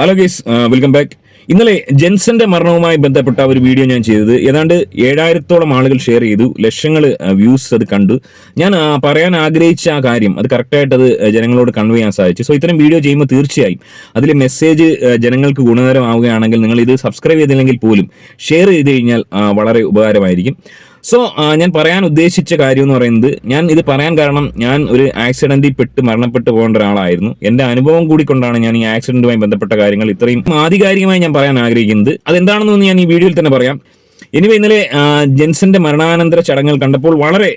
Hello ഗീസ് welcome back ഇന്നലെ ജെൻസന്റെ മരണവുമായി ബന്ധപ്പെട്ട ഒരു വീഡിയോ ഞാൻ ചെയ്തത്. ഏതാണ്ട് ഏഴായിരത്തോളം ആളുകൾ ഷെയർ ചെയ്തു. ലക്ഷങ്ങൾ വ്യൂസ് അത് കണ്ടു. ഞാൻ പറയാൻ ആഗ്രഹിച്ച ആ കാര്യം അത് കറക്റ്റായിട്ട് അത് ജനങ്ങളോട് കൺവേ ചെയ്യാൻ സാധിച്ചു. സോ ഇത്തരം വീഡിയോ ചെയ്യുമ്പോൾ തീർച്ചയായും അതിലെ മെസ്സേജ് ജനങ്ങൾക്ക് ഗുണകരമാവുകയാണെങ്കിൽ നിങ്ങൾ ഇത് സബ്സ്ക്രൈബ് ചെയ്തില്ലെങ്കിൽ പോലും ഷെയർ ചെയ്ത് കഴിഞ്ഞാൽ വളരെ ഉപകാരമായിരിക്കും. സോ ഞാൻ പറയാൻ ഉദ്ദേശിച്ച കാര്യം എന്ന് പറയുന്നത് ഞാൻ ഇത് പറയാൻ കാരണം ഞാൻ ഒരു ആക്സിഡന്റിൽ പെട്ട് മരണപ്പെട്ടു പോകേണ്ട ഒരാളായിരുന്നു. എന്റെ അനുഭവം കൂടി കൊണ്ടാണ് ഞാൻ ഈ ആക്സിഡന്റുമായി ബന്ധപ്പെട്ട കാര്യങ്ങൾ ഇത്രയും ആധികാരികമായി ഞാൻ പറയാൻ ആഗ്രഹിക്കുന്നത്. അതെന്താണെന്ന് ഞാൻ ഈ വീഡിയോയിൽ തന്നെ പറയാം. എനിവേ ഇന്നലെ ജെൻസന്റെ മരണാനന്തര ചടങ്ങുകൾ കണ്ടപ്പോൾ വളരെ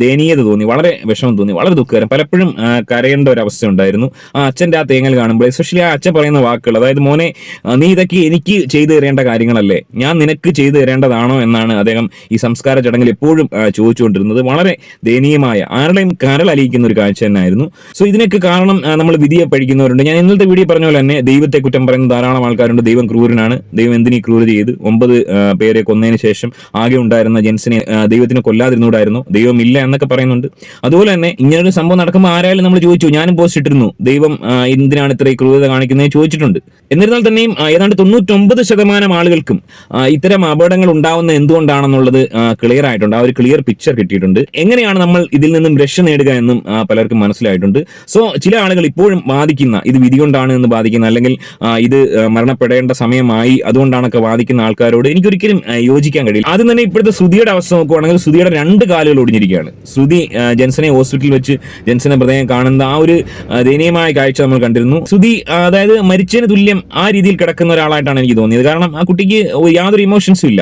ദയനീയത തോന്നി വളരെ വിഷമം തോന്നി വളരെ ദുഃഖകരം. പലപ്പോഴും കരയേണ്ട ഒരു അവസ്ഥ ഉണ്ടായിരുന്നു. ആ അച്ഛന്റെ ആ തേങ്ങൽ കാണുമ്പോൾ എസ്പെഷ്യലി ആ അച്ഛൻ പറയുന്ന വാക്കുകൾ അതായത് മോനെ നീ ഇതൊക്കെ എനിക്ക് ചെയ്തു തരേണ്ട കാര്യങ്ങളല്ലേ? ഞാൻ നിനക്ക് ചെയ്തു തരേണ്ടതാണോ എന്നാണ് അദ്ദേഹം ഈ സംസ്കാര ചടങ്ങിൽ എപ്പോഴും ചോദിച്ചുകൊണ്ടിരുന്നത്. വളരെ ദയനീയമായ ആരുടെയും കരളലിയിക്കുന്ന ഒരു കാഴ്ച തന്നെയായിരുന്നു. സോ ഇതിനൊക്കെ കാരണം നമ്മൾ വിധിയെ പഠിക്കുന്നവരുണ്ട്. ഞാൻ ഇന്നത്തെ വീഡിയോ പറഞ്ഞ പോലെ തന്നെ ദൈവത്തെ കുറ്റം പറയുന്ന ധാരാളം ആൾക്കാരുണ്ട്. ദൈവം ക്രൂരനാണ്. ദൈവം എന്തിനീ ക്രൂരത ചെയ്ത് ഒമ്പത് പേരെ കൊന്നതിന് ശേഷം ആകെ ഉണ്ടായിരുന്ന ജെൻസിനെ ദൈവത്തിന് കൊല്ലാതിരുന്നൂടായിരുന്നു. ദൈവം ഇല്ല എന്നൊക്കെ പറയുന്നുണ്ട്. അതുപോലെ തന്നെ ഇങ്ങനൊരു സംഭവം നടക്കുമ്പോൾ ആരായാലും നമ്മൾ ചോദിച്ചു ഞാനും പോസ്റ്റ് ഇട്ടിരുന്നു. ദൈവം എന്തിനാണ് ഇത്ര ക്രൂരത കാണിക്കുന്നത് ചോദിച്ചിട്ടുണ്ട്. എന്നിരുന്നാൽ തന്നെയും ഏതാണ്ട് തൊണ്ണൂറ്റൊമ്പത് ശതമാനം ആളുകൾക്കും ഇത്തരം അപകടങ്ങൾ ഉണ്ടാവുന്ന എന്തുകൊണ്ടാണെന്നുള്ളത് ക്ലിയർ ആയിട്ടുണ്ട്. ആ ഒരു ക്ലിയർ പിക്ചർ കിട്ടിയിട്ടുണ്ട്. എങ്ങനെയാണ് നമ്മൾ ഇതിൽ നിന്നും രക്ഷ നേടുക എന്നും പലർക്കും മനസ്സിലായിട്ടുണ്ട്. സോ ചില ആളുകൾ ഇപ്പോഴും ബാധിക്കുന്ന ഇത് വിധി കൊണ്ടാണ് എന്ന് ബാധിക്കുന്ന അല്ലെങ്കിൽ ഇത് മരണപ്പെടേണ്ട സമയമായി അതുകൊണ്ടാണൊക്കെ ബാധിക്കുന്ന ആൾക്കാരോട് എനിക്കൊരിക്കലും ആ, യോജിക്കാൻ കഴിയില്ല. ആദ്യം തന്നെ ഇപ്പോഴത്തെ ശ്രുതിയുടെ അവസ്ഥ നോക്കുവാണെങ്കിൽ ശ്രുതിയുടെ രണ്ട് കാലുകൾ ഒടിഞ്ഞിരിക്കുകയാണ്. ശ്രുതി ജെൻസനെ ഹോസ്പിറ്റലിൽ വെച്ച് ജെൻസനെ പ്രത്യേകം കാണുന്ന ആ ഒരു ദയനീയമായ കാഴ്ച നമ്മൾ കണ്ടിരുന്നു. ശ്രുതി അതായത് മരിച്ചതിന് തുല്യം ആ രീതിയിൽ കിടക്കുന്ന ഒരാളായിട്ടാണ് എനിക്ക് തോന്നിയത്. കാരണം ആ കുട്ടിക്ക് യാതൊരു ഇമോഷൻസും ഇല്ല.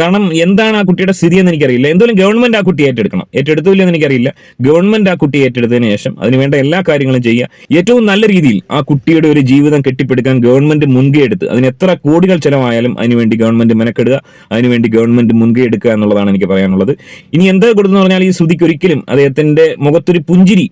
കാരണം എന്താണ് ആ കുട്ടിയുടെ സ്ഥിതി എന്ന് എനിക്കറിയില്ല. എന്തോലും ഗവൺമെന്റ് ആ കുട്ടി ഏറ്റെടുക്കണം. ഏറ്റെടുത്തില്ല എന്ന് എനിക്കറിയില്ല. ഗവൺമെന്റ് ആ കുട്ടി ഏറ്റെടുത്തതിന് ശേഷം അതിനുവേണ്ട എല്ലാ കാര്യങ്ങളും ചെയ്യുക. ഏറ്റവും നല്ല രീതിയിൽ ആ കുട്ടിയുടെ ഒരു ജീവിതം കെട്ടിപ്പടുക്കാൻ ഗവൺമെന്റ് മുൻകൈ എടുത്ത് അതിന് എത്ര കോടികൾ ചെലവായാലും അതിനുവേണ്ടി ഗവൺമെന്റ് മെനക്കെടുക. അതിനുവേണ്ടി ഗവൺമെന്റ് മുൻകൈ എടുക്കുക എന്നുള്ളതാണ് എനിക്ക് പറയാനുള്ളത്. ഇനി എന്താ കൊടുത്തെന്ന് പറഞ്ഞാൽ ഈ ശ്രുതിക്ക് ഒരിക്കലും അദ്ദേഹത്തിന്റെ മുഖത്തൊരു പുഞ്ചിരി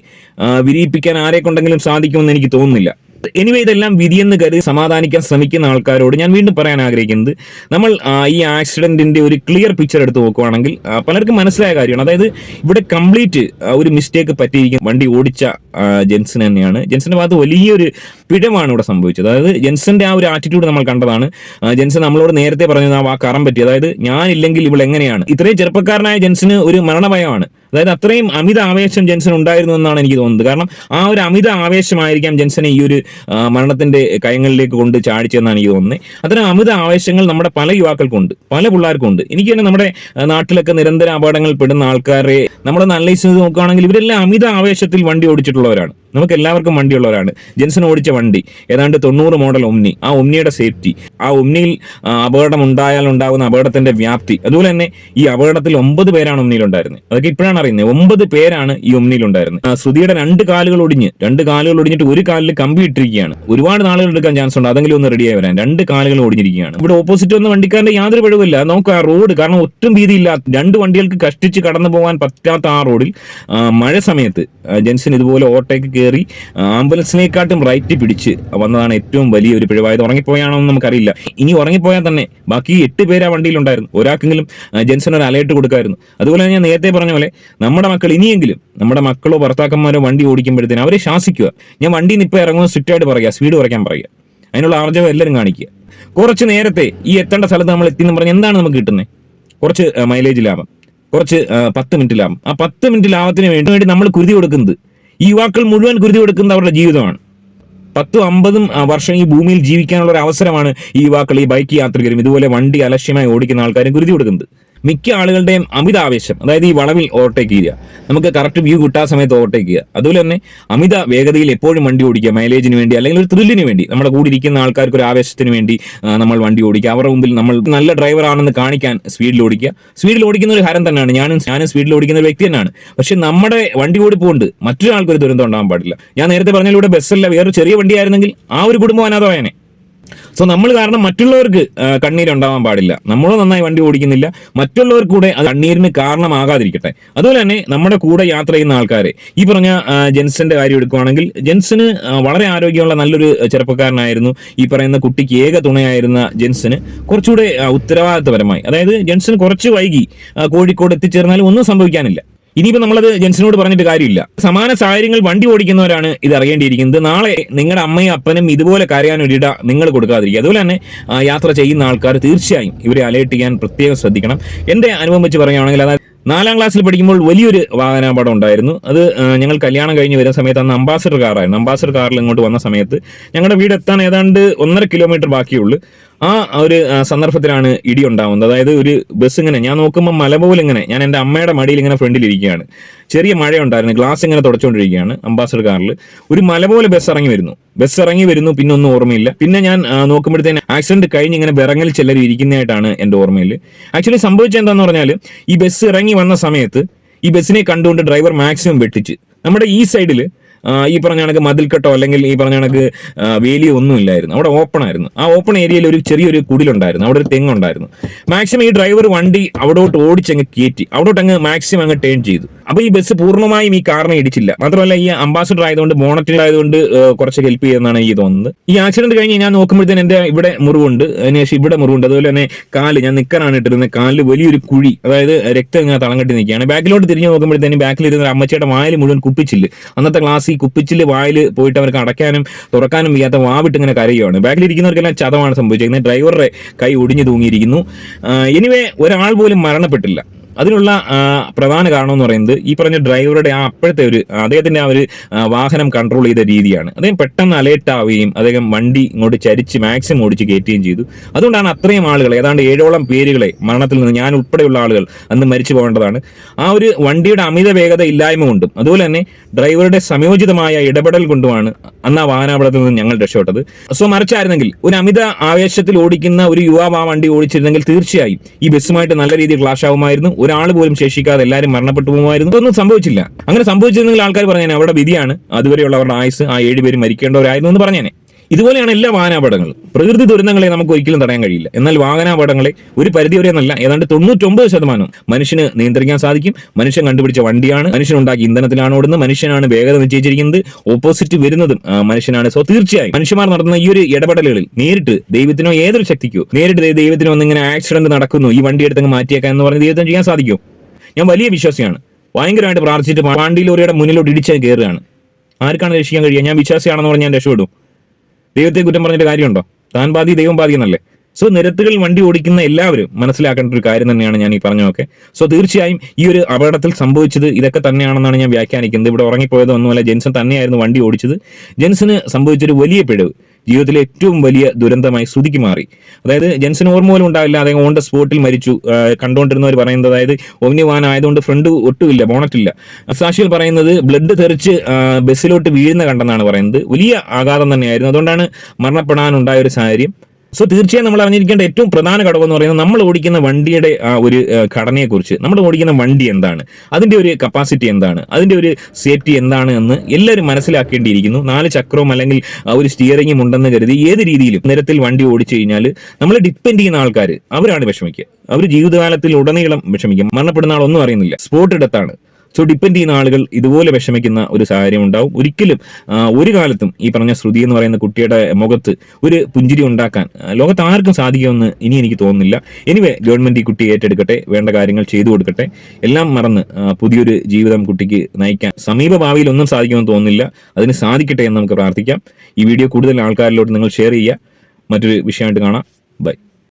വിരിയിപ്പിക്കാൻ ആരെ കൊണ്ടെങ്കിലും സാധിക്കുമെന്ന് എനിക്ക് തോന്നുന്നില്ല. എനിവേ ഇതെല്ലാം വിധിയെന്ന് കരുതി സമാധാനിക്കാൻ ശ്രമിക്കുന്ന ആൾക്കാരോട് ഞാൻ വീണ്ടും പറയാൻ ആഗ്രഹിക്കുന്നത്. നമ്മൾ ഈ ആക്സിഡന്റിന്റെ ഒരു ക്ലിയർ പിക്ചർ എടുത്ത് നോക്കുവാണെങ്കിൽ പലർക്കും മനസ്സിലായ കാര്യമാണ്. അതായത് ഇവിടെ കംപ്ലീറ്റ് ഒരു മിസ്റ്റേക്ക് പറ്റിയിരിക്കും വണ്ടി ഓടിച്ച ജെൻസൺ തന്നെയാണ്. ജെൻസന്റെ ഭാഗത്ത് വലിയൊരു പിഴവാണ് ഇവിടെ സംഭവിച്ചത്. അതായത് ജെൻസന്റെ ആ ഒരു ആറ്റിറ്റ്യൂഡ് നമ്മൾ കണ്ടതാണ്. ജെൻസൺ നമ്മളോട് നേരത്തെ പറഞ്ഞത് ആ കറം പറ്റി. അതായത് ഞാനില്ലെങ്കിൽ ഇവൾ എങ്ങനെയാണ്? ഇത്രയും ചെറുപ്പക്കാരനായ ജെൻസിന് ഒരു മരണഭയമാണ്. അതായത് അത്രയും അമിത ആവേശം ജെൻസൺ ഉണ്ടായിരുന്നു എന്നാണ് എനിക്ക് തോന്നുന്നത്. കാരണം ആ ഒരു അമിത ആവേശമായിരിക്കാം ജെൻസനെ ഈ ഒരു മരണത്തിന്റെ കയങ്ങളിലേക്ക് കൊണ്ട് ചാടിച്ചെന്നാണ് എനിക്ക് തോന്നുന്നത്. അത്തരം അമിത ആവേശങ്ങൾ നമ്മുടെ പല യുവാക്കൾക്കുണ്ട് പല പിള്ളേർക്കുണ്ട്. എനിക്ക് തന്നെ നമ്മുടെ നാട്ടിലൊക്കെ നിരന്തര അപകടങ്ങൾ പെടുന്ന ആൾക്കാരെ നമ്മൾ നല്ല നോക്കുകയാണെങ്കിൽ ഇവരെല്ലാം അമിത ആവേശത്തിൽ വണ്ടി ഓടിച്ചിട്ടുള്ളവരാണ്. നമുക്ക് എല്ലാവർക്കും വണ്ടിയുള്ളവരാണ്. ജെൻസൺ ഓടിച്ച വണ്ടി ഏതാണ്ട് തൊണ്ണൂറ് മോഡൽ ഒമ്നി ആ ഒമ്നിയുടെ സേഫ്റ്റി ആ ഒമ്നിയിൽ അപകടം ഉണ്ടായാൽ ഉണ്ടാകുന്ന അപകടത്തിന്റെ വ്യാപ്തി അതുപോലെ തന്നെ ഈ അപകടത്തിൽ ഒമ്പത് പേരാണ് ഒമ്നിയിൽ ഉണ്ടായിരുന്നത് അതൊക്കെ ഇപ്പോഴാണ് അറിയുന്നത്. ഒമ്പത് പേരാണ് ഈ ഒമ്നിയിൽ ഉണ്ടായിരുന്നത് ശ്രുതിയുടെ രണ്ട് കാലുകൾ ഒടിഞ്ഞ് രണ്ട് കാലുകൾ ഒടിഞ്ഞിട്ട് ഒരു കാലിൽ കമ്പി ഇട്ടിരിക്കുകയാണ്. ഒരുപാട് നാളുകൾ എടുക്കാൻ ചാൻസ് ഉണ്ട്. അതെങ്കിലും ഒന്ന് റെഡിയായി വരാൻ. രണ്ട് കാലുകൾ ഒടിഞ്ഞിരിക്കുകയാണ്. ഇവിടെ ഓപ്പോസിറ്റ് വന്ന വണ്ടിക്കാരന്റെ യാതൊരു പിഴവില്ല നമുക്ക് ആ റോഡ് കാരണം ഒട്ടും വീതിയില്ല രണ്ട് വണ്ടികൾക്ക് കഷ്ടിച്ച് കടന്നു പോകാൻ പറ്റാത്ത ആ റോഡിൽ മഴ സമയത്ത് ജെൻസൺ ഇതുപോലെ ഓട്ടോയ്ക്ക് കയറി ആംബുലൻസിനെക്കാട്ടും റൈറ്റ് പിടിച്ച് വന്നതാണ് ഏറ്റവും വലിയ ഒരു പിഴവായത്. ഉറങ്ങിപ്പോയാണോ എന്ന് നമുക്കറിയില്ല. ഇനി ഉറങ്ങിപ്പോയാൽ തന്നെ ബാക്കി എട്ട് പേര് ആ വണ്ടിയിലുണ്ടായിരുന്നു. ഒരാൾക്കെങ്കിലും ജെൻസൺ ഒരു അലേർട്ട് കൊടുക്കായിരുന്നു. അതുപോലെ ഞാൻ നേരത്തെ പറഞ്ഞ പോലെ നമ്മുടെ മക്കൾ ഇനിയെങ്കിലും നമ്മുടെ മക്കളോ ഭർത്താക്കന്മാരോ വണ്ടി ഓടിക്കുമ്പോഴത്തേനും അവരെ ശാസിക്കുക. ഞാൻ വണ്ടി നിന്ന് ഇപ്പോൾ ഇറങ്ങുമ്പോൾ സ്ട്രിക്റ്റായിട്ട് പറയുക സ്പീഡ് കുറയ്ക്കാൻ പറയുക. അതിനുള്ള ആർജവം എല്ലാവരും കാണിക്കുക. കുറച്ച് നേരത്തെ ഈ എത്തേണ്ട സ്ഥലത്ത് നമ്മൾ എത്തി എന്ന് പറഞ്ഞാൽ എന്താണ് നമുക്ക് കിട്ടുന്നത് കുറച്ച് മൈലേജ് ലാഭം. കുറച്ച് പത്ത് മിനിറ്റ് ലാഭം. ആ പത്ത് മിനിറ്റ് ലാഭത്തിന് വേണ്ടി നമ്മൾ കുരുതി കൊടുക്കുന്നത് ഈ യുവാക്കൾ മുഴുവൻ കുരുതി കൊടുക്കുന്നത് അവരുടെ ജീവിതമാണ്. പത്തും അമ്പതും വർഷം ഈ ഭൂമിയിൽ ജീവിക്കാനുള്ള ഒരു അവസരമാണ് ഈ യുവാക്കൾ ഈ ബൈക്ക് യാത്രികരും ഇതുപോലെ വണ്ടി അലക്ഷ്യമായി ഓടിക്കുന്ന ആൾക്കാരും കുരുതി കൊടുക്കുന്നത്. മിക്ക ആളുകളുടെയും അമിതാവേശം അതായത് ഈ വളവിൽ ഓവർടേക്ക് ചെയ്യുക. നമുക്ക് കറക്റ്റ് വ്യൂ കിട്ടാ സമയത്ത് ഓവർടേക്ക് ചെയ്യുക. അതുപോലെ തന്നെ അമിത വേഗതയിൽ എപ്പോഴും വണ്ടി ഓടിക്കുക മൈലേജിന് വേണ്ടി അല്ലെങ്കിൽ ഒരു ത്രില്ലിന് വേണ്ടി. നമ്മുടെ കൂടി ഇരിക്കുന്ന ആൾക്കാർക്ക് ഒരു ആവേശത്തിന് വേണ്ടി നമ്മൾ വണ്ടി ഓടിക്കുക. അവരുടെ മുമ്പിൽ നമ്മൾ നല്ല ഡ്രൈവർ ആണെന്ന് കാണിക്കാൻ സ്പീഡിൽ ഓടിക്കുക. സ്പീഡിൽ ഓടിക്കുന്ന ഒരു ഹരം തന്നെയാണ്. ഞാനും ഞാനും സ്പീഡിൽ ഓടിക്കുന്ന ഒരു വ്യക്തി തന്നെയാണ്. പക്ഷെ നമ്മുടെ വണ്ടി ഓടിപ്പോണ്ട് മറ്റൊരാൾക്കൊരു ദുരന്തം ഉണ്ടാകാൻ പാടില്ല. ഞാൻ നേരത്തെ പറഞ്ഞതിലൂടെ ബസ്സല്ല വേറൊരു ചെറിയ വണ്ടിയായിരുന്നെങ്കിൽ ആ ഒരു കുടുംബം അനാഥമായനെ. സോ നമ്മൾ കാരണം മറ്റുള്ളവർക്ക് കണ്ണീരുണ്ടാവാൻ പാടില്ല. നമ്മൾ നന്നായി വണ്ടി ഓടിക്കുന്നില്ല. മറ്റുള്ളവർക്ക് കൂടെ അത് കണ്ണീരിന് കാരണമാകാതിരിക്കട്ടെ. അതുപോലെ തന്നെ നമ്മുടെ കൂടെ യാത്ര ചെയ്യുന്ന ആൾക്കാരെ ഈ പറഞ്ഞ ജെൻസിന്റെ കാര്യം എടുക്കുവാണെങ്കിൽ ജെൻസിന് വളരെ ആരോഗ്യമുള്ള നല്ലൊരു ചെറുപ്പക്കാരനായിരുന്നു. ഈ പറയുന്ന കുട്ടിക്ക് ഏക തുണയായിരുന്ന ജെൻസിന് കുറച്ചുകൂടെ ഉത്തരവാദിത്തപരമായി. അതായത് ജെൻസിന് കുറച്ച് വൈകി കോഴിക്കോട് എത്തിച്ചേർന്നാലും ഒന്നും സംഭവിക്കാനില്ല. ഇനിയിപ്പോൾ നമ്മളത് ജെൻസിനോട് പറഞ്ഞിട്ട് കാര്യമില്ല. സമാന സാഹചര്യങ്ങൾ വണ്ടി ഓടിക്കുന്നവരാണ് ഇത് അറിയേണ്ടിയിരിക്കുന്നത്. നാളെ നിങ്ങളുടെ അമ്മയും അപ്പനും ഇതുപോലെ കരയാൻ ഒരു ഇട നിങ്ങൾ കൊടുക്കാതിരിക്കുക. അതുപോലെ തന്നെ യാത്ര ചെയ്യുന്ന ആൾക്കാർ തീർച്ചയായും ഇവരെ അലേർട്ട് ചെയ്യാൻ പ്രത്യേകം ശ്രദ്ധിക്കണം. എന്റെ അനുഭവം വെച്ച് പറയുകയാണെങ്കിൽ അതായത് നാലാം ക്ലാസ്സിൽ പഠിക്കുമ്പോൾ വലിയൊരു വാഹനാപകടം ഉണ്ടായിരുന്നു. അത് ഞങ്ങൾ കല്യാണം കഴിഞ്ഞ് വരുന്ന സമയത്ത് അന്ന് അംബാസഡർ കാറായിരുന്നു. അംബാസഡർ കാറിൽ ഇങ്ങോട്ട് വന്ന സമയത്ത് ഞങ്ങളുടെ വീട് എത്താൻ ഏതാണ്ട് ഒന്നര കിലോമീറ്റർ ബാക്കിയുള്ളൂ. ആ ഒരു സന്ദർഭത്തിലാണ് ഇടി ഉണ്ടാവുന്നത്. അതായത് ഒരു ബസ് ഇങ്ങനെ ഞാൻ നോക്കുമ്പോൾ മല പോലെ ഇങ്ങനെ ഞാൻ എന്റെ അമ്മയുടെ മടിയിൽ ഇങ്ങനെ ഫ്രണ്ടിൽ ഇരിക്കുകയാണ്. ചെറിയ മഴ ഉണ്ടായിരുന്നു ഗ്ലാസ് ഇങ്ങനെ തുടച്ചുകൊണ്ടിരിക്കുകയാണ് അംബാസഡർ കാറിൽ ഒരു മല പോലെ ബസ് ഇറങ്ങി വരുന്നു. ബസ് ഇറങ്ങി വരുന്നു പിന്നെ ഒന്നും ഓർമ്മയില്ല. പിന്നെ ഞാൻ നോക്കുമ്പോഴത്തേന് ആക്സിഡന്റ് കഴിഞ്ഞ് ഇങ്ങനെ വിറങ്ങൽ ചിലർ ഇരിക്കുന്നതായിട്ടാണ് എന്റെ ഓർമ്മയിൽ ആക്ച്വലി സംഭവിച്ചത് എന്താണെന്ന് പറഞ്ഞാൽ ഈ ബസ് ഇറങ്ങി വന്ന സമയത്ത് ഈ ബസ്സിനെ കണ്ടുകൊണ്ട് ഡ്രൈവർ മാക്സിമം വെട്ടിച്ച്. നമ്മുടെ ഈ സൈഡിൽ ഈ പറഞ്ഞ കണക്ക് മതിൽക്കെട്ടോ അല്ലെങ്കിൽ ഈ പറഞ്ഞ കണക്ക് വേലിയോ ഒന്നും ഇല്ലായിരുന്നു അവിടെ ഓപ്പൺ ആയിരുന്നു. ആ ഓപ്പൺ ഏരിയയിൽ ഒരു ചെറിയൊരു കുടിലുണ്ടായിരുന്നു. അവിടെ ഒരു തെങ്ങുണ്ടായിരുന്നു. മാക്സിമം ഈ ഡ്രൈവർ വണ്ടി അവിടോട്ട് ഓടിച്ചങ്ങ് കയറ്റി അവിടോട്ട് അങ്ങ് മാക്സിമം അങ്ങ് ടേൺ ചെയ്തു. അപ്പോൾ ഈ ബസ് പൂർണമായും ഈ കാറിനെ ഇടിച്ചില്ല. മാത്രമല്ല ഈ അംബാസഡർ ആയതുകൊണ്ട് ബോണറ്റിൽ ആയതുകൊണ്ട് കുറച്ച് ഹെൽപ്പ് ചെയ്യുന്നതാണ് എനിക്ക് തോന്നുന്നത്. ഈ ആക്സിഡന്റ് കഴിഞ്ഞ് ഞാൻ നോക്കുമ്പോഴത്തേന് എന്റെ ഇവിടെ മുറിവുണ്ട്. അതിനുശേഷം ഇവിടെ മുറിവുണ്ട്. അതുപോലെ തന്നെ കാൽ ഞാൻ നിൽക്കാനാണ് ഇട്ടിരുന്നത്. കാലിൽ വലിയൊരു കുഴി അതായത് രക്തം ഇങ്ങനെ തളം കെട്ടി നിൽക്കുകയാണ്. ബാക്കിലോട്ട് തിരിഞ്ഞ് നോക്കുമ്പോഴത്തേന് ബാക്കിലിരുന്ന അമ്മച്ചിയുടെ വായിൽ മുഴുവൻ കുപ്പിച്ചില്ല. അന്നത്തെ ക്ലാസ് ഈ കുപ്പിച്ചിൽ വായിൽ പോയിട്ട് അവർക്ക് അടയ്ക്കാനും തുറക്കാനും വയ്യാത്ത വാവിട്ട് ഇങ്ങനെ കരയുകയാണ് ബാക്കിലിരിക്കുന്നവർക്കെല്ലാം ചതമാണ് സംഭവിച്ചിരിക്കുന്നത് ഡ്രൈവറുടെ കൈ ഒടിഞ്ഞു തൂങ്ങിയിരിക്കുന്നു. എനിവേ ഒരാൾ പോലും മരണപ്പെട്ടില്ല. അതിനുള്ള പ്രധാന കാരണം എന്ന് പറയുന്നത് ഈ പറഞ്ഞ ഡ്രൈവറുടെ ആ അപ്പോഴത്തെ ഒരു അദ്ദേഹത്തിന്റെ ആ ഒരു വാഹനം കൺട്രോൾ ചെയ്ത രീതിയാണ്. അദ്ദേഹം പെട്ടെന്ന് അലേർട്ട് ആവുകയും അദ്ദേഹം വണ്ടി ഇങ്ങോട്ട് ചരിച്ച് മാക്സിമം ഓടിച്ച് കയറ്റുകയും ചെയ്തു. അതുകൊണ്ടാണ് അത്രയും ആളുകൾ ഏതാണ്ട് ഏഴോളം പേരുകളെ മരണത്തിൽ നിന്ന് ഞാൻ ഉൾപ്പെടെയുള്ള ആളുകൾ അന്ന് മരിച്ചു പോകേണ്ടതാണ്. ആ ഒരു വണ്ടിയുടെ അമിത വേഗത ഇല്ലായ്മ കൊണ്ടും അതുപോലെ തന്നെ ഡ്രൈവറുടെ സംയോജിതമായ ഇടപെടൽ കൊണ്ടുമാണ് അന്ന് ആ വാഹനാപകടത്തിൽ നിന്ന് ഞങ്ങൾ രക്ഷപ്പെട്ടത്. സോ മറിച്ചായിരുന്നെങ്കിൽ ഒരു അമിത ആവേശത്തിൽ ഓടിക്കുന്ന ഒരു യുവാവ് ആ വണ്ടി ഓടിച്ചിരുന്നെങ്കിൽ തീർച്ചയായും ഈ ബസ്സുമായിട്ട് നല്ല രീതിയിൽ ക്ലാഷ് ആവുമായിരുന്നു. ഒരാൾ പോലും ശേഷിക്കാതെ എല്ലാവരും മരണപ്പെട്ടു പോകുമായിരുന്നു. ഇതൊന്നും സംഭവിച്ചില്ല. അങ്ങനെ സംഭവിച്ചിരുന്നെങ്കിൽ ആൾക്കാർ പറഞ്ഞേനെ അവിടെ വിധിയാണ്. അതുവരെയുള്ളവരുടെ ആയുസ് ആ ഏഴ് പേര് മരിക്കേണ്ടവരായിരുന്നു എന്ന് പറഞ്ഞേനെ. ഇതുപോലെയാണ് എല്ലാ വാഹനാപകടങ്ങളും. പ്രകൃതി ദുരന്തങ്ങളെ നമുക്ക് ഒരിക്കലും തടയാൻ കഴിയില്ല. എന്നാൽ വാഹനാപകടങ്ങളെ ഒരു പരിധി വരെ എന്നല്ല ഏതാണ്ട് തൊണ്ണൂറ്റൊമ്പത് ശതമാനം മനുഷ്യന് നിയന്ത്രിക്കാൻ സാധിക്കും. മനുഷ്യൻ കണ്ടുപിടിച്ച വണ്ടിയാണ് മനുഷ്യൻ ഉണ്ടാക്കിയ ഇന്ധനത്തിലാണ് ഓടുന്നത് മനുഷ്യനാണ് വേഗത നിശ്ചയിച്ചിരിക്കുന്നത് ഓപ്പോസിറ്റ് വരുന്നതും മനുഷ്യനാണ്. സോ തീർച്ചയായും മനുഷ്യന്മാർ നടത്തുന്ന ഈ ഒരു ഇടപെടലുകളിൽ നേരിട്ട് ദൈവത്തിനോ ഏതൊരു ശക്തിക്കോ നേരിട്ട് ദൈവത്തിനോ ഒന്നിങ്ങനെ ആക്സിഡന്റ് നടക്കുന്നു ഈ വണ്ടി എടുത്തങ്ങ് മാറ്റിയേക്കാം എന്ന് പറഞ്ഞ് ദൈവത്തിന് ചെയ്യാൻ സാധിക്കും? ഞാൻ വലിയ വിശ്വാസിയാണ്. ഭയങ്കരമായിട്ട് പ്രാർത്ഥിച്ചിട്ട് വണ്ടിയിലൂടെ മുന്നിലോട്ട് ഇടിച്ച് കയറുകയാണ്. ആർക്കാണ് രക്ഷിക്കാൻ കഴിയുക? ഞാൻ വിശ്വാസിയാണെന്ന് പറഞ്ഞ് ഞാൻ രക്ഷപ്പെടും. ദൈവത്തെ കുറ്റം പറഞ്ഞിട്ട് കാര്യമുണ്ടോ? താൻ ബാധി ദൈവം ബാധി എന്നല്ലേ സോ നിരത്തുകളിൽ വണ്ടി ഓടിക്കുന്ന എല്ലാവരും മനസ്സിലാക്കേണ്ട ഒരു കാര്യം തന്നെയാണ് ഞാൻ ഈ പറഞ്ഞതൊക്കെ. സോ തീർച്ചയായും ഈ ഒരു അപകടത്തിൽ സംഭവിച്ചത് ഇതൊക്കെ തന്നെയാണെന്നാണ് ഞാൻ വ്യാഖ്യാനിക്കുന്നത്. ഇവിടെ ഉറങ്ങിപ്പോയത് ഒന്നുമല്ല ജെൻസൺ തന്നെയായിരുന്നു വണ്ടി ഓടിച്ചത്. ജെൻസന് സംഭവിച്ചൊരു വലിയ പിഴവ്. ജീവിതത്തിലെ ഏറ്റവും വലിയ ദുരന്തമായി ശ്രുതിക്ക് മാറി. അതായത് ജെൻസൺ ഓർമ്മ പോലും ഉണ്ടാവില്ല. അദ്ദേഹം ഓൺ ദ സ്പോട്ടിൽ മരിച്ചു. കണ്ടുകൊണ്ടിരുന്നവർ പറയുന്നത് അതായത് ഒമ്നി വാൻ ആയതുകൊണ്ട് ഫ്രണ്ട് ഒട്ടുമില്ല ബോണറ്റില്ല. സാക്ഷികൾ പറയുന്നത് ബ്ലഡ് തെറിച്ച് ബസ്സിലോട്ട് വീഴുന്ന കണ്ടെന്നാണ് പറയുന്നത്. വലിയ ആഘാതം തന്നെയായിരുന്നു. അതുകൊണ്ടാണ് മരണപ്പെടാനുണ്ടായ ഒരു സാഹചര്യം. സോ തീർച്ചയായും നമ്മൾ അറിഞ്ഞിരിക്കേണ്ട ഏറ്റവും പ്രധാന ഘടകം എന്ന് പറയുന്നത് നമ്മൾ ഓടിക്കുന്ന വണ്ടിയുടെ ഒരു ഘടനയെക്കുറിച്ച്. നമ്മൾ ഓടിക്കുന്ന വണ്ടി എന്താണ്? അതിന്റെ ഒരു കപ്പാസിറ്റി എന്താണ്? അതിന്റെ ഒരു സേഫ്റ്റി എന്താണ് എന്ന് എല്ലാവരും മനസ്സിലാക്കേണ്ടിയിരിക്കുന്നു. നാല് ചക്രവും അല്ലെങ്കിൽ ഒരു സ്റ്റിയറിംഗും ഉണ്ടെന്ന് കരുതി ഏത് രീതിയിലും നിരത്തിൽ വണ്ടി ഓടിച്ചു കഴിഞ്ഞാൽ നമ്മൾ ഡിപ്പെൻഡ് ചെയ്യുന്ന ആൾക്കാർ അവരാണ് വിഷമിക്കുക. അവർ ജീവിതകാലത്തിൽ ഉടനീളം വിഷമിക്കും. മരണപ്പെടുന്ന ആളൊന്നും അറിയുന്നില്ല. സ്പോട്ട് ഇടത്താണ് സോ ഡിപ്പെൻഡ് ചെയ്യുന്ന ആളുകൾ ഇതുപോലെ വിഷമിക്കുന്ന ഒരു സാഹചര്യം ഉണ്ടാവും. ഒരിക്കലും ഒരു കാലത്തും ഈ പറഞ്ഞ ശ്രുതി എന്ന് പറയുന്ന കുട്ടിയുടെ മുഖത്ത് ഒരു പുഞ്ചിരി ഉണ്ടാക്കാൻ ലോകത്ത് ആർക്കും സാധിക്കുമെന്ന് ഇനി എനിക്ക് തോന്നുന്നില്ല. എനിവേ ഗവൺമെന്റ് ഈ കുട്ടിയെ ഏറ്റെടുക്കട്ടെ വേണ്ട കാര്യങ്ങൾ ചെയ്തു കൊടുക്കട്ടെ. എല്ലാം മറന്ന് പുതിയൊരു ജീവിതം കുട്ടിക്ക് നയിക്കാൻ സമീപ ഭാവിയിൽ ഒന്നും സാധിക്കുമെന്ന് തോന്നുന്നില്ല. അതിന് സാധിക്കട്ടെ എന്ന് നമുക്ക് പ്രാർത്ഥിക്കാം. ഈ വീഡിയോ കൂടുതൽ ആൾക്കാരിലോട്ട് നിങ്ങൾ ഷെയർ ചെയ്യുക. മറ്റൊരു വിഷയമായിട്ട് കാണാം. ബൈ